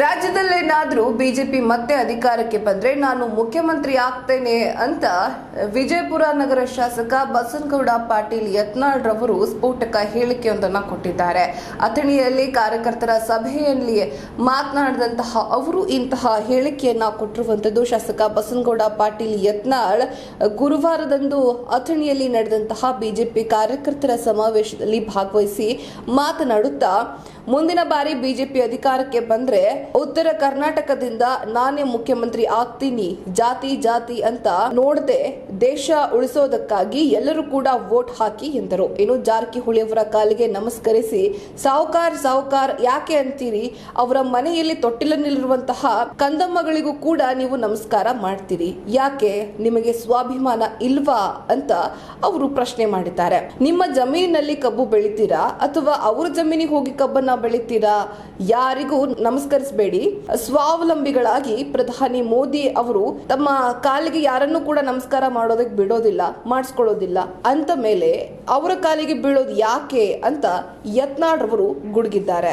Gracias. ರಾಜ್ಯದಲ್ಲೇನಾದ್ರೂ BJP ಮತ್ತೆ ಅಧಿಕಾರಕ್ಕೆ ಬಂದ್ರೆ ನಾನು ಮುಖ್ಯಮಂತ್ರಿ ಆಗ್ತೇನೆ ಅಂತ ವಿಜಯಪುರ ನಗರ ಶಾಸಕ ಬಸನಗೌಡ ಪಾಟೀಲ್ ಯತ್ನಾಳ್ ರವರು ಸ್ಫೋಟಕ ಹೇಳಿಕೆಯೊಂದನ್ನು ಕೊಟ್ಟಿದ್ದಾರೆ. ಅಥಣಿಯಲ್ಲಿ ಕಾರ್ಯಕರ್ತರ ಸಭೆಯಲ್ಲಿ ಮಾತನಾಡಿದಂತಹ ಅವರು ಇಂತಹ ಹೇಳಿಕೆಯನ್ನ ಕೊಟ್ಟಿರುವಂತದ್ದು ಶಾಸಕ ಬಸನಗೌಡ ಪಾಟೀಲ್ ಯತ್ನಾಳ್. ಗುರುವಾರದಂದು ಅಥಣಿಯಲ್ಲಿ ನಡೆದಂತಹ ಬಿಜೆಪಿ ಕಾರ್ಯಕರ್ತರ ಸಮಾವೇಶದಲ್ಲಿ ಭಾಗವಹಿಸಿ ಮಾತನಾಡುತ್ತಾ, ಮುಂದಿನ ಬಾರಿ ಬಿಜೆಪಿ ಅಧಿಕಾರಕ್ಕೆ ಬಂದ್ರೆ ಉತ್ತರ ಕರ್ನಾಟಕದಿಂದ ನಾನೇ ಮುಖ್ಯಮಂತ್ರಿ ಆಗ್ತೀನಿ, ಜಾತಿ ಜಾತಿ ಅಂತ ನೋಡದೆ ದೇಶ ಉಳಿಸೋದಕ್ಕಾಗಿ ಎಲ್ಲರೂ ಕೂಡ ವೋಟ್ ಹಾಕಿ ಎಂದರು. ಇನ್ನು ಜಾರಕಿಹೊಳಿ ಅವರ ಕಾಲಿಗೆ ನಮಸ್ಕರಿಸಿ, ಸಾವುಕಾರ್ ಸಾವುಕಾರ್, ಯಾಕೆ ಅಂತೀರಿ? ಅವರ ಮನೆಯಲ್ಲಿ ತೊಟ್ಟಿಲಲ್ಲಿರುವಂತಹ ಕಂದಮ್ಮಗಳಿಗೂ ಕೂಡ ನೀವು ನಮಸ್ಕಾರ ಮಾಡ್ತೀರಿ. ಯಾಕೆ? ನಿಮಗೆ ಸ್ವಾಭಿಮಾನ ಇಲ್ವಾ? ಅಂತ ಅವರು ಪ್ರಶ್ನೆ ಮಾಡಿದ್ದಾರೆ. ನಿಮ್ಮ ಜಮೀನಿನಲ್ಲಿ ಕಬ್ಬು ಬೆಳಿತೀರಾ ಅಥವಾ ಅವ್ರ ಜಮೀನಿಗೆ ಹೋಗಿ ಕಬ್ಬನ್ನ ಬೆಳಿತೀರಾ? ಯಾರಿಗೂ ನಮಸ್ಕರಿಸಬೇಡಿ. ಸ್ವಾವಲಂಬಿಗಳಾಗಿ ಪ್ರಧಾನಿ ಮೋದಿ ಅವರು ತಮ್ಮ ಕಾಲಿಗೆ ಯಾರನ್ನು ಕೂಡ ನಮಸ್ಕಾರ ಮಾಡೋದಕ್ಕೆ ಬಿಡೋದಿಲ್ಲ, ಮಾಡಿಸ್ಕೊಳ್ಳೋದಿಲ್ಲ. ಅಂತ ಮೇಲೆ ಅವರ ಕಾಲಿಗೆ ಬೀಳೋದು ಯಾಕೆ ಅಂತ ಯತ್ನಾಡ್ ಅವರು ಗುಡುಗಿದ್ದಾರೆ.